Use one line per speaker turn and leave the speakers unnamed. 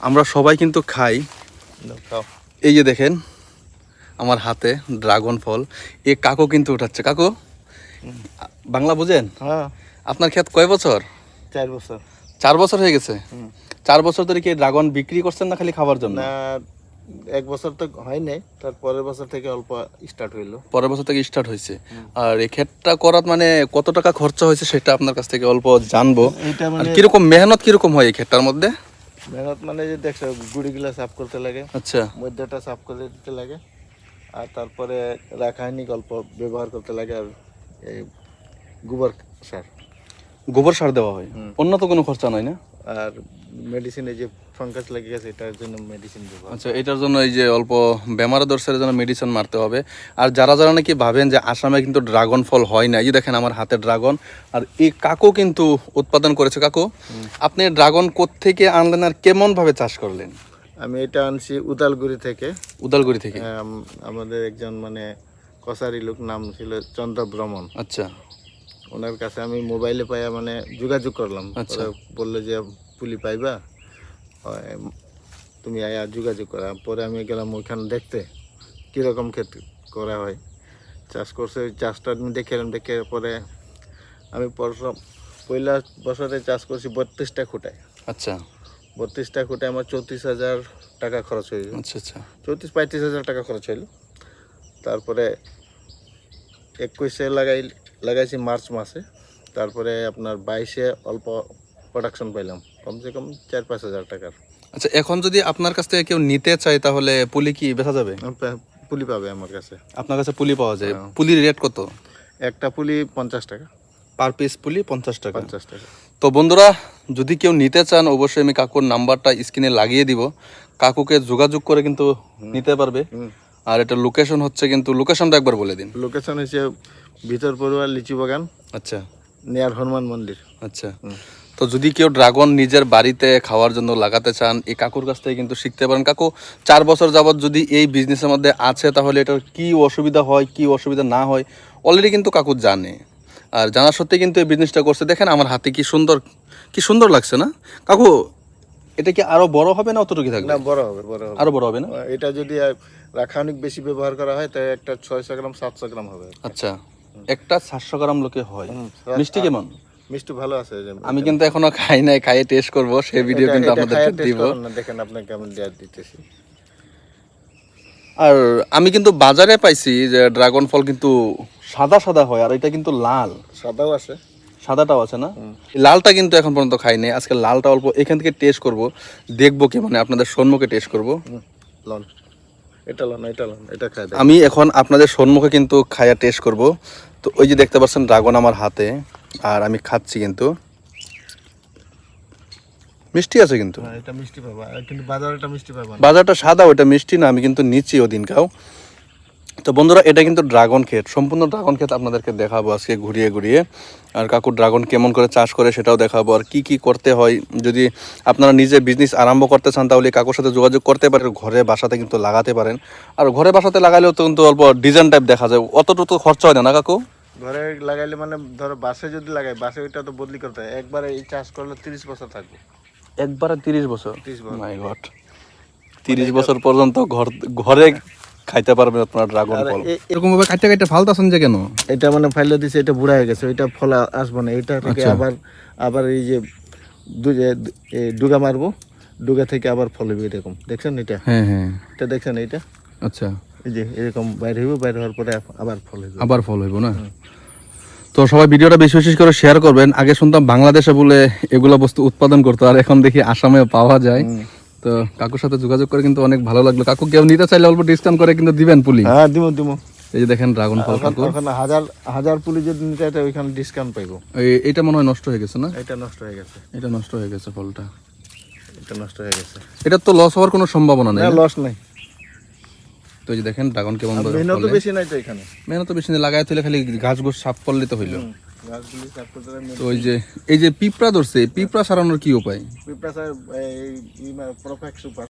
আমরা সবাই কিন্তু খাই। এই যে দেখেন আমার হাতে ড্রাগন ফল। এ কাকু কিন্তু উঠাচ্ছে। কাকু বাংলা বুঝেন?
হ্যাঁ।
আপনার ক্ষেত কয় বছর?
চার বছর।
চার বছর হয়ে গেছে? চার বছর ধরে কি ড্রাগন বিক্রি করছেন না খালি খাবার জন্য?
এক বছর তো হয় নাই তার পরের বছর থেকে অল্প স্টার্ট হইল।
পরের বছর থেকে স্টার্ট হয়েছে। আর এই ক্ষেতটা করার মানে কত টাকা খরচা হয়েছে সেটা আপনার কাছ থেকে অল্প জানব। আর
মানে
কীরকম মেহনত কীরকম হয় এই ক্ষেতটার মধ্যে?
মেহনত মানে যে দেখছ গুড়িগুলা সাফ করতে লাগে
আচ্ছা।
মধ্যটা সাফ করে দিতে লাগে আর তারপরে রাসায়নিক অল্প ব্যবহার করতে লাগে আর এই গোবর সার।
গোবর সার দেওয়া হয়। অন্য তো কোনো খরচা নয় না?
আর মেডিসিনে যে ফাঙ্গাস লেগে গেছে এটার জন্য মেডিসিন ব্যবহার
আচ্ছা এটার জন্য এই যে অল্প বেমার দর্শের জন্য মেডিসিন মারতে হবে। আর যারা যারা নাকি ভাবেন যে আসামে কিন্তু ড্রাগন ফল হয় না এই যে দেখেন আমার হাতে ড্রাগন আর এই কাকু কিন্তু উৎপাদন করেছে। কাকু আপনি ড্রাগন থেকে আনলেন আর কেমন ভাবে চাষ করলেন?
আমি এটা আনছি উদালগুড়ি থেকে।
উদালগুড়ি থেকে?
আমাদের একজন মানে কসারি লোক নাম ছিল চন্দ্র ভ্রমণ
আচ্ছা।
ওনার কাছে আমি মোবাইলে পাইয়া মানে যোগাযোগ করলাম।
আচ্ছা।
বলল যে পুলি পাইবা? হয়, তুমি আয়া যোগাযোগ করা। পরে আমি গেলাম ওইখানে দেখতে কীরকম ক্ষেত করা হয়। চাষ করছে ওই চাষটা আমি দেখে এলাম দেখে পরে আমি প্রথম পয়লা বছরে চাষ করছি বত্রিশটা খুঁটায়।
আচ্ছা।
বত্রিশটা খুঁটায় আমার চৌত্রিশ হাজার টাকা খরচ হয়েছে
আচ্ছা আচ্ছা।
চৌত্রিশ পঁয়ত্রিশ হাজার টাকা খরচ হইল। তারপরে একুশে লাগাই লাগাইছি মার্চ মাসে। তারপরে আপনার বাইশে অল্প প্রোডাকশন পাইলাম। কমসে কম চার পাঁচ হাজার টাকার।
আচ্ছা এখন যদি আপনার কাছ থেকে কেউ নিতে চায় তাহলে পুলি কি বেচা যাবে?
পুলি পাবে আমার কাছে।
আপনার কাছে পুলি পাওয়া যায়।
হ্যাঁ।
পুলির রেট কত?
একটা পুলি পঞ্চাশ টাকা।
পার পিস পুলি পঞ্চাশ টাকা।
পঞ্চাশ টাকা।
তো বন্ধুরা যদি কেউ নিতে চান অবশ্যই আমি কাকুর নাম্বারটা স্ক্রিনে লাগিয়ে দিব। কাকুকে যোগাযোগ করে কিন্তু নিতে পারবে। আর এটা লোকেশন হচ্ছে কিন্তু লোকেশনটা একবার বলে দিন।
লোকেশন হচ্ছে ভিতর পড়ুয়া লিচু বাগান
আচ্ছা।
নেয়ার হনুমান মন্দির।
আচ্ছা। তো যদি কেউ ড্রাগন নিজের বাড়িতে খাওয়ার জন্য লাগাতে চান এই কাকুর কাছ থেকে কিন্তু শিখতে পারেন। কাকু চার বছর যাবত যদি এই বিজনেসের মধ্যে আছে তাহলে এটার কি অসুবিধা হয় কি অসুবিধা না হয় অলরেডি কিন্তু কাকু জানে। আর জানা সত্যি কিন্তু এই বিজনেসটা করছে। দেখেন আমার হাতে কি সুন্দর কি সুন্দর লাগছে না? কাকু এটা কি আরও বড় হবে না অতটুকু থাকবে?
না বড় হবে বড় হবে।
আরও বড় হবে না?
এটা যদি রাসায়নিক বেশি ব্যবহার করা হয় তাই একটা ছয়শো গ্রাম সাতশো গ্রাম হবে
আচ্ছা একটা সাতশো গ্রাম লোকে হয়। মিষ্টি কেমন?
মিষ্টি ভালো আছে
আমি কিন্তু এখনও খাই নাই খাইয়ে টেস্ট করব সেই ভিডিও কিন্তু
taste
দিব।
দেখেন আপনাকে কেমন দেওয়া দিতেছি।
আর আমি কিন্তু বাজারে পাইছি যে ড্রাগন ফল কিন্তু সাদা সাদা হয় আর এটা কিন্তু লাল।
সাদাও আছে।
সাদাটাও আছে না? লালটা কিন্তু এখন পর্যন্ত খাইনি। আজকে লালটা অল্প এখান থেকে টেস্ট করব। দেখব কি মানে আপনাদের সম্মুখে টেস্ট করব।
লন। এটা লন এটা লন এটা খাই
আমি এখন আপনাদের সম্মুখে কিন্তু খায়া টেস্ট করব। তো ওই যে দেখতে পাচ্ছেন ড্রাগন আমার হাতে আর আমি খাচ্ছি কিন্তু। মিষ্টি আছে কিন্তু।
হ্যাঁ, এটা মিষ্টি পাবা। কিন্তু বাজারে এটা মিষ্টি পাবা
বাজারটা সাদা ওটা মিষ্টি না আমি কিন্তু নিচ্ছি ওদিন খাও তো বন্ধুরা এটা কিন্তু ড্রাগন ক্ষেত। সম্পূর্ণ ড্রাগন ক্ষেত আপনাদেরকে দেখাবো আজকে ঘুরিয়ে ঘুরিয়ে। আর কাকু ড্রাগন কেমন করে চাষ করে সেটাও দেখাবো। আর কি কি করতে হয় যদি আপনারা নিজে বিজনেস আরম্ভ করতে চান তাহলে কাকুর সাথে যোগাযোগ করতে পারেন ঘরে বাসাতে কিন্তু লাগাতে পারেন। আর ঘরে বাসাতে লাগালেও তো কিন্তু অল্প ডিজাইন টাইপ দেখা যায়। অতটুকু খরচা হয় না না কাকু?
ঘরে লাগাইলে মানে ধরো বাসে যদি লাগাই বাসে ওইটা তো বদলি করতে হয়। একবারে এই চাষ করলে তিরিশ বছর থাকবে।
একবারে তিরিশ বছর?
30 বছর।
তিরিশ বছর পর্যন্ত ঘর ঘরে খাইতে পারবেন আপনার ড্রাগন ফল। এরকম ভাবে কাটতে কাটতে ফালতাছেন যে কেন?
এটা মানে ফাইলে দিছে এটা বুড়া হয়ে গেছে ওইটা ফল আসবে না। এটা থেকে
আচ্ছা।
আবার আবার এই যে ডুগা মারবো ডুগা থেকে আবার ফল হবে এরকম। দেখছেন এটা?
হ্যাঁ হ্যাঁ।
এটা দেখছেন এইটা?
আচ্ছা।
এই যে এরকম বাইরে হইব বাইরে হওয়ার পরে আবার ফল হইবে।
আবার ফল হইব না? তো সবাই ভিডিওটা বেশি বেশি করে শেয়ার করবেন। আগে শুনতাম বাংলাদেশে বলে এগুলা বস্তু উৎপাদন করতো আর এখন দেখি আসামে পাওয়া যায়। তো কাকুর সাথে যোগাযোগ করে কিন্তু অনেক ভালো লাগল। কাকু কেউ নিতে চাইলে অল্প ডিসকাউন্ট করে কিন্তু দিবেন পুলি।
হ্যাঁ দিমো দিমো।
এই যে দেখেন ড্রাগন ফল কাকু
ওখানে হাজার হাজার পুলি যদি নিতে তো ওইখানে ডিসকাউন্ট পাইবো।
এই- এটা মনে হয় নষ্ট হয়ে গেছে না?
এটা নষ্ট হয়ে গেছে।
এটা নষ্ট হয়ে গেছে ফলটা।
এটা নষ্ট হয়ে গেছে।
এটা তো লস হওয়ার কোনো সম্ভাবনা নেই
না? লস নাই।
তো এই যে দেখেন ড্রাগন কেমন
মেহনত। বেশি নাই তো এখানে।
মেহনত বেশি লাগাই তুলে খালি গাছ গোছ সাফ করলে তো হইল তো ওই যে এই যে পিঁপড়া ধরছে পিঁপড়া সারানোর কি উপায়?
পিঁপড়া স্যার এই প্রফেক্ট সুপার।